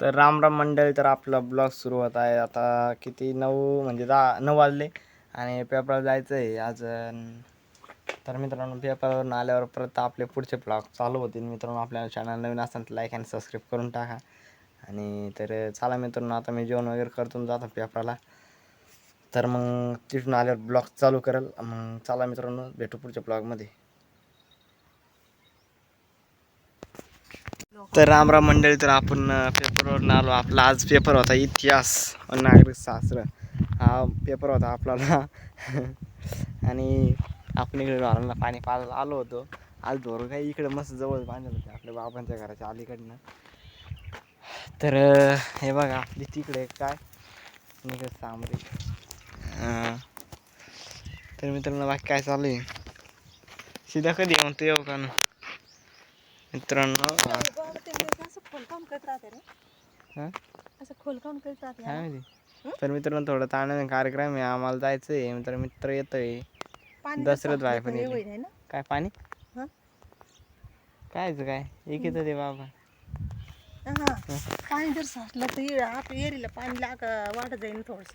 तर राम राम मंडळी तर आपला ब्लॉग सुरू होत आहे. आता किती? नऊ म्हणजे दहा नऊ वाजले आणि पेपरला जायचं आहे आज. तर मित्रांनो पेपरवरून आल्यावर परत आपले पुढचे ब्लॉग चालू होतील. मित्रांनो आपल्या चॅनल नवीन असेल तर लाईक आणि सबस्क्राईब करून टाका. आणि तर चला मित्रांनो आता मी जेवण वगैरे करतून जातो पेपराला. तर मग तिथून आल्यावर ब्लॉग चालू करेल. मग चला मित्रांनो भेटू पुढच्या ब्लॉगमध्ये. तर रामराम मंडळी तर आपण अं, पेपरवरून आलो. आपला आज पेपर होता इतिहास नागरिक शास्त्र हा पेपर होता आपल्याला. आणि आपण इकडे डोरांना पाणी पाजायला आलो होतो. आज धोर काही इकडे मस्त जवळ बांधलं होतं. आपल्या बाबांच्या घराच्या अलीकडनं. तर हे बघा आपली तिकडे काय? निघत सामरे. तर मित्रांनो बाकी काय चालू आहे? सीधा कधी येऊन तू येऊ का ना? मित्रांनो काय? माहिती तर मित्रांनो थोडं ताण्याचा कार्यक्रम आहे आम्हाला जायचं आहे. मित्र मित्र येतोय. दसरथ आपलं पण काय पाणी? कायच काय एक येतं ते बाबा. हा पाणी जर साचलं तर आपल्या एरीला पाणी लाग वाढत जाईल थोडस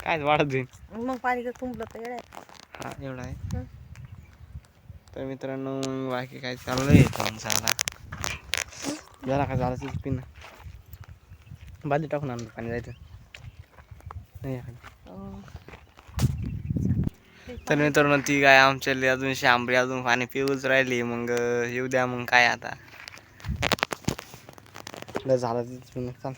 काय वाढत जाईल मग पाणी जर तुंबलं तर हा एवढा आहे. तर मित्रांनो बाकी काय चाललंय? तुमचं जरा का? झालं तीच पिन. बादली टाकून आणलं पाणी जायचं. नाही. अं, तर मित्रांनो ती काय आमच्या अजून शांबरी अजून पाणी पिऊच राहिली. मग येऊ द्या मग काय आता. झालं तीच पिणं चाल.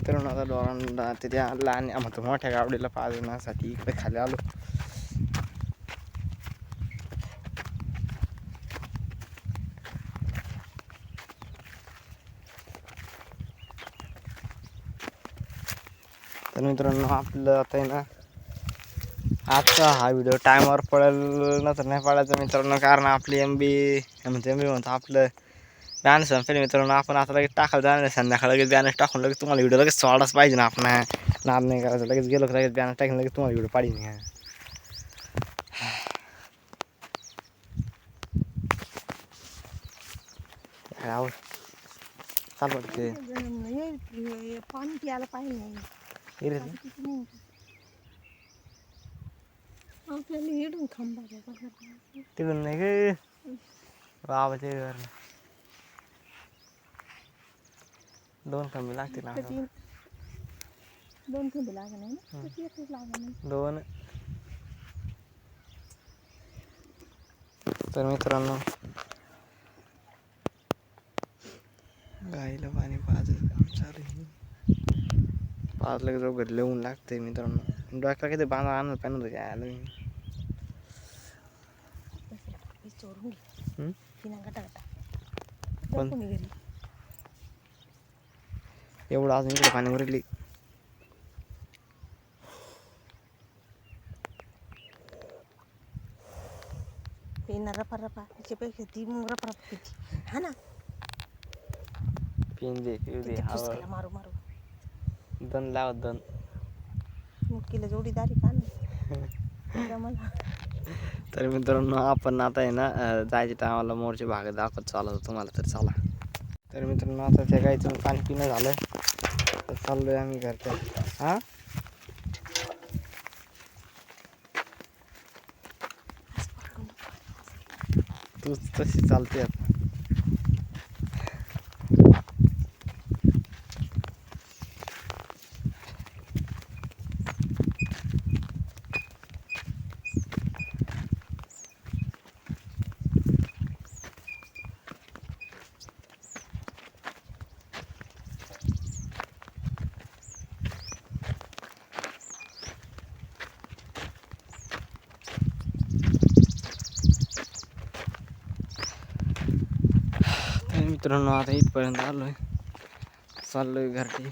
मित्रांनो आता डोरांना तिथे आणला लहान तर मोठ्या गावडीला पाजण्यासाठी इकडे खाली आलो. तर मित्रांनो आपलं आता आहे ना आजचा हा व्हिडिओ टायमावर पडेल ना तर नाही पडायचा मित्रांनो कारण आपली एम बी म्हणजे एम बी म्हणतो आपलं बॅनर संपेल मित्रांनो आपण आता लगेच टाकायला जाणार नाही संध्याकाळी लगेच बॅनर टाकून लगेच तुम्हाला व्हिडिओ लगेच सोडाच पाहिजे ना आपण नाद नाही करायचं लगेच गेलो लगेच बॅनर टाकून लगेच तुम्हाला व्हिडिओ पाहिजे हा आवड चाल बघ ते हे- हे पाणी प्यायला पाहिजे नाही? आपल्याला इडून थांबा तिकडून नाही गे बाबाच्या घर दोन कमी लागतील आम्हाला. दोन थंडी लागणार नाही ना किती एकच लागणार नाही दोन तर मित्रांनो गाईला पाणी पाजायचं काम चालू आहे पाजलं की जाऊ लागते मित्रांनो डॉक्टर किती बांधा आणलं पाहिजे होतं यायला मी. चोरून घे? पिना गटा गटा कोण? जाऊ तुम्ही घरी एवढं अजून इकडे पाणी उरली. पिना त्याच्यापेक्षा ती मग पिची हा ना? दे पिऊ दे किती हवा फुसकायला मारू मारू. दन लाव दन. मग किला जोडीदारी का ना मला तर मित्रांनो आपण आता आहे ना अं, जायच्या टायमाला मोरचे भाग दाखवत चालत होतो तुम्हाला तर चला. तर मित्रांनो आता त्या गाईचं पाणी पिणं झालं. तर चाललोय आम्ही घरच्या हा? तूच तशी चालते आता तर मित्रांनो आता इथपर्यंत चाललो चाललोय घरटी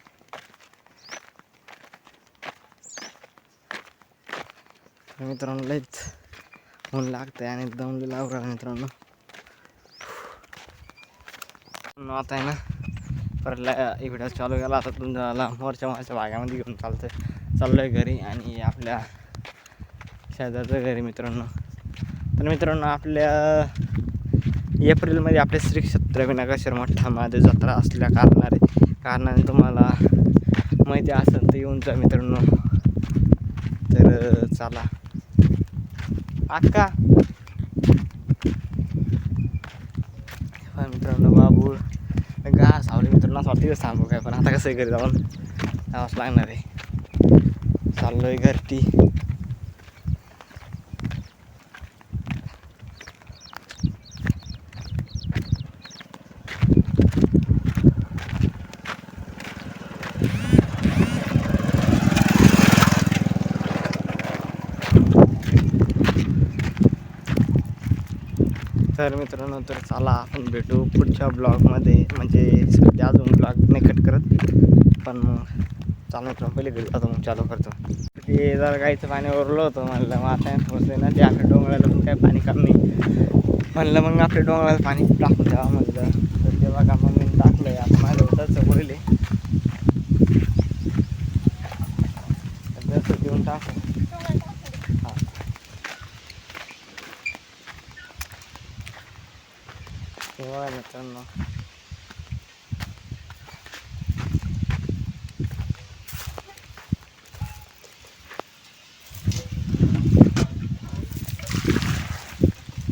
मित्रांनो लयच ऊन लागतंय आणि दमले आवरा मित्रांनो. आता आहे ना परत इकडं चालू केला. आता तुमच्याला मोरच्या मोरच्या भागामध्ये घेऊन चालतोय. चाललोय घरी आणि आपल्या शेजारचं घरी मित्रांनो. तर मित्रांनो आपल्या एप्रिलमध्ये आपले श्री क्षेत्र विनायकेश्वर मोठा महादेव जत्रा असल्या कारणाने कारणाने तुम्हाला माहिती असेल तर येऊन जा मित्रांनो. तर चला. अक्का मित्रांनो बाबूळ गा सावली मित्रांनो असं वाटतं थांबू काय पण आता कसं घरी जाऊन जावंच लागणार आहे. चाललोय घरटी. तर मित्रांनो तर चला आपण भेटू पुढच्या ब्लॉगमध्ये. म्हणजे सध्या अजून ब्लॉग नाही कट करत पण मग चालू मित्रांनो पहिले घरी आता मग चालू करतो. ते जरा गाईचं पाणी ओरलं होतं म्हणलं मग आता पोचले ना ते आपल्या डोंगराला पण काय पाणी कमी म्हणलं मग आपल्या डोंगराला पाणी टाकून द्यावा म्हणलं. तर ते बघा मग मी टाकलं आहे आता माझं होतंच बोलले तर देऊन टाकू हा हे बघा मित्रांनो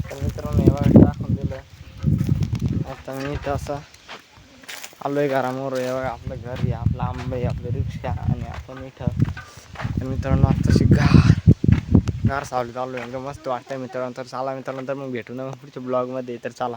तर मित्रांनो हे बघा टाकून दिलं आता मी इथं असं आलोय घरामोर हे बघा आपलं घर आहे आपलं आंबे आहे आपलं रिक्षा आणि आपण इथं तर मित्रांनो आत्ताशी गार गार सावलीत आलोय एकदम मस्त वाटतंय मित्रांनो तर चला मित्रांनो तर मग भेटू ना पुढच्या ब्लॉगमध्ये तर चला